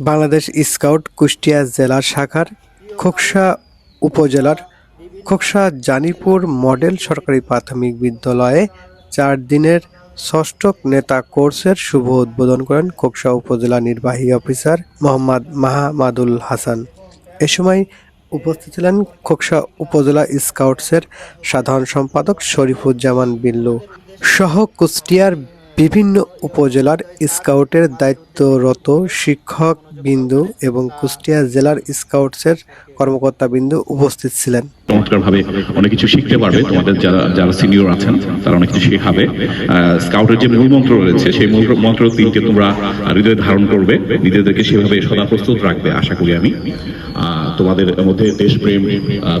Bangladesh scout Kushtia জেলা শাখার খোকসা উপজেলার খোকসা জানিপুর মডেল সরকারি প্রাথমিক বিদ্যালয়ে চার দিনের ষষ্ঠ নেতা কোর্সের শুভ উদ্বোধন করেন খোকসা উপজেলা নির্বাহী অফিসার মোহাম্মদ মাহমাদুল হাসান। এ সময় উপস্থিত ছিলেন খোকসা উপজেলা স্কাউটসের সাধারণ সম্পাদক শরীফুজ্জামান বিল্লু সহ কুষ্টিয়ার বিভিন্ন উপজেলার স্কাউটের দায়িত্বরত শিক্ষক বিন্দু এবং কুষ্টিয়া জেলার স্কাউটসের কর্মকর্তা বিন্দু উপস্থিত ছিলেন। অনেক কিছু শিখতে পারবে। তোমাদের যারা যারা সিনিয়র আছেন, তারা অনেক কিছু শেখাবে। স্কাউটের যে মূল মন্ত্র রয়েছে, সেই মূল মন্ত্র তোমরা হৃদয়ে ধারণ করবে। নিজেদেরকে সেভাবে সদা প্রস্তুত রাখবে, আশা করি আমি। তোমাদের মধ্যে দেশপ্রেম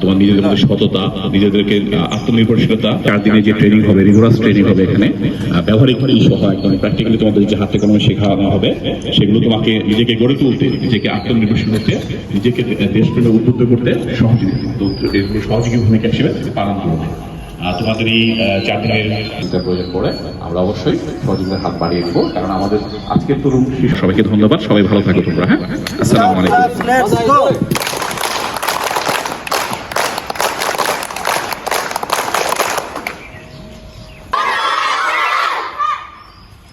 তোমার নিজেদের মধ্যে সততা, নিজেদেরকে আত্মনির্ভরশীলতা, চার দিনে যে ট্রেনিং হবে ট্রেনিং হবে এখানে ব্যবহারিক সহ একদম প্র্যাকটিক্যালি তোমাদের যে হাতে কলমে শেখানো হবে, সেগুলো তোমাকে নিজেকে গড়ে নিজেকে আত্মনির্ভরশীল হতে নিজেকে দেশপ্রেমে উদ্বুদ্ধ করতে সহযোগী তো এগুলো সহযোগী ভূমিকা হিসেবে পালন করবে। তোমাদের এই আহ, চার দিনের চিন্তা প্রয়োজন পড়ে আমরা অবশ্যই সহযোগিতার হাত বাড়িয়ে দেবো কারণ আমাদের আজকের তরুণ সবাইকে ধন্যবাদ সবাই ভালো থাকো তোমরা হ্যাঁ? আসসালামু আলাইকুম।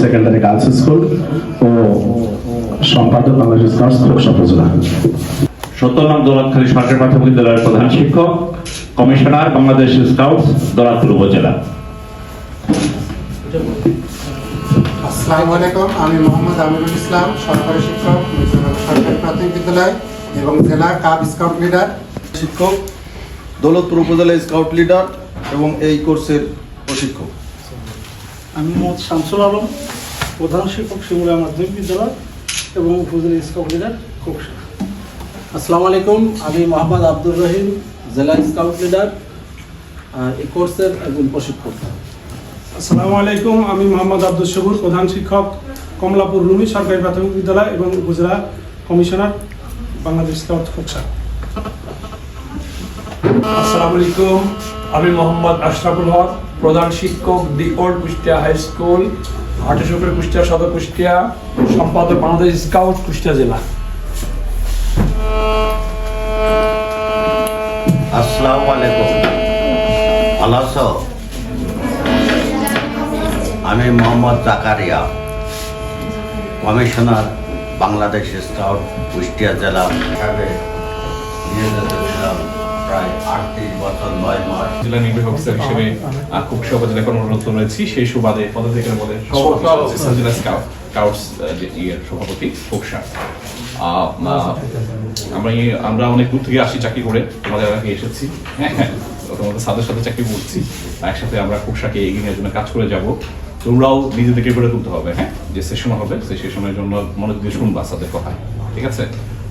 সেকেন্ডারি গার্লস স্কুল ও সম্পাদক বাংলাদেশ স্কাউটস খোকসা উপজেলা সত্তর নং সরকারি প্রাথমিক বিদ্যালয়ের প্রধান শিক্ষক কমিশনার বাংলাদেশ স্কাউটস দৌলতপুর উপজেলা। আসসালামু আলাইকুম আমি মোহাম্মদ আমিরুল ইসলাম সরকারি শিক্ষক সরকারি প্রাথমিক বিদ্যালয় এবং জেলা কাব স্কাউট লিডার। শিক্ষক দৌলতপুর উপজেলা স্কাউট লিডার এবং এই কোর্সের প্রশিক্ষক। আমি মোহাম্মদ শামসুল আলম প্রধান শিক্ষক শিমুলা মাধ্যমিক বিদ্যালয় এবং উপজেলা স্কাউট লিডার কোকসা আসসালামু আলাইকুম আমি মোহাম্মদ আব্দুর রহিম জেলা স্কাউট লিডার আর এই কোর্সের একজন প্রশিক্ষক। আসসালামু আলাইকুম আমি মোহাম্মদ আব্দুল সবুর প্রধান শিক্ষক কমলাপুর রুমি সরকারি প্রাথমিক বিদ্যালয় এবং উপজেলা কমিশনার বাংলাদেশ স্কাউট কোকসা আসসালামু আলাইকুম আমি মোহাম্মদ আশরাফুল হক, প্রধান শিক্ষক the Kushtia high school Hateshwar Kushtia, Sadar Kushtia, সম্পাদক বাংলাদেশ স্কাউট কুষ্টিয়া জেলা। আসসালামু আলাইকুম আছো? আমি মোহাম্মদ জাকারিয়া, কমিশনার বাংলাদেশ স্কাউট কুষ্টিয়া জেলা। হিসাবে নিয়োজিত ছিলাম প্রায় আটত্রিশ বছর নয় মাস। জেলা নির্বাহী অফিসার হিসেবে খুব উপজেলা কর্মরত রয়েছি। সেই সুবাদে পদাধিকার বলে জেলা স্কাউট স্কাউটস ইয়ের সভাপতি খোকসা আহ, আহ, আমরা অনেক দূর থেকে আসি চাকরি করে। তোমাদের এলাকায় এসেছি। হ্যাঁ হ্যাঁ তো তোমাদের সাথে সাথে চাকরি করছি। একসাথে আমরা খোকসাকে এগিয়ে নেওয়ার জন্য কাজ করে যাব। তোমরাও নিজেদেরকে গড়ে তুলতে হবে হ্যাঁ? যে সেশন হবে সেই সেশনের জন্য মনোযোগ দিয়ে শুনবা তাদের কথা ঠিক আছে?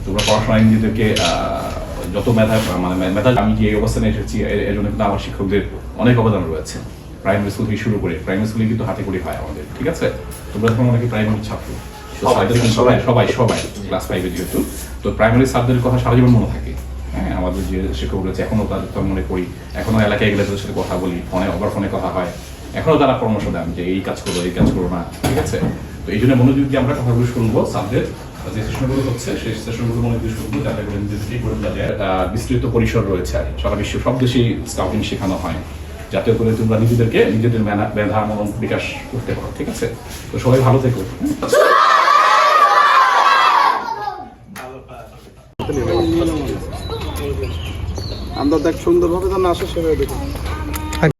তোমরা পড়াশোনায় নিজেদেরকে আহ, যত মেধা মানে মেধা আমি যে অবস্থানে এসেছি এর জন্য কিন্তু আমার শিক্ষকদের অনেক অবদান রয়েছে। প্রাইমারি স্কুল থেকে শুরু করে প্রাইমারি স্কুলে কিন্তু হাতে করে হয় আমাদের ঠিক আছে? তোমরা এখন অনেকে প্রাইমারি ছাত্র তো সবাই সবাই। সবাই ক্লাস ফাইভে যেহেতু তো প্রাইমারি সাবজেক্টের কথা সারা জীবন মনে থাকে। হ্যাঁ আমাদের যে শিক্ষক রয়েছে এখনও তাদের কথা মনে করি এখনও এলাকায় গেলে তাদের সাথে কথা বলি ফোনে আবার ফোনে কথা হয়। এখনও তারা পরামর্শ দেন যে এই কাজ করো, এই কাজ করো না, ঠিক আছে? তো এই জন্য মনোযোগ দিয়ে আমরা কথাগুলো শুনব স্যারদের যে সেশনগুলো হচ্ছে, সেই সেশনগুলো মনে দিয়ে শুনব, যাতে করে বিস্তৃত পরিসর রয়েছে আর সারা বিশ্ব সব দেশেই স্কাউটিং শেখানো হয়, যাতে করে তোমরা নিজেদেরকে নিজেদের মেধা- মনন বিকাশ করতে পারো, ঠিক আছে? তো সবাই ভালো থেকো। আমরা দেখ সুন্দরভাবে যেন আসে সেভাবে দেখি।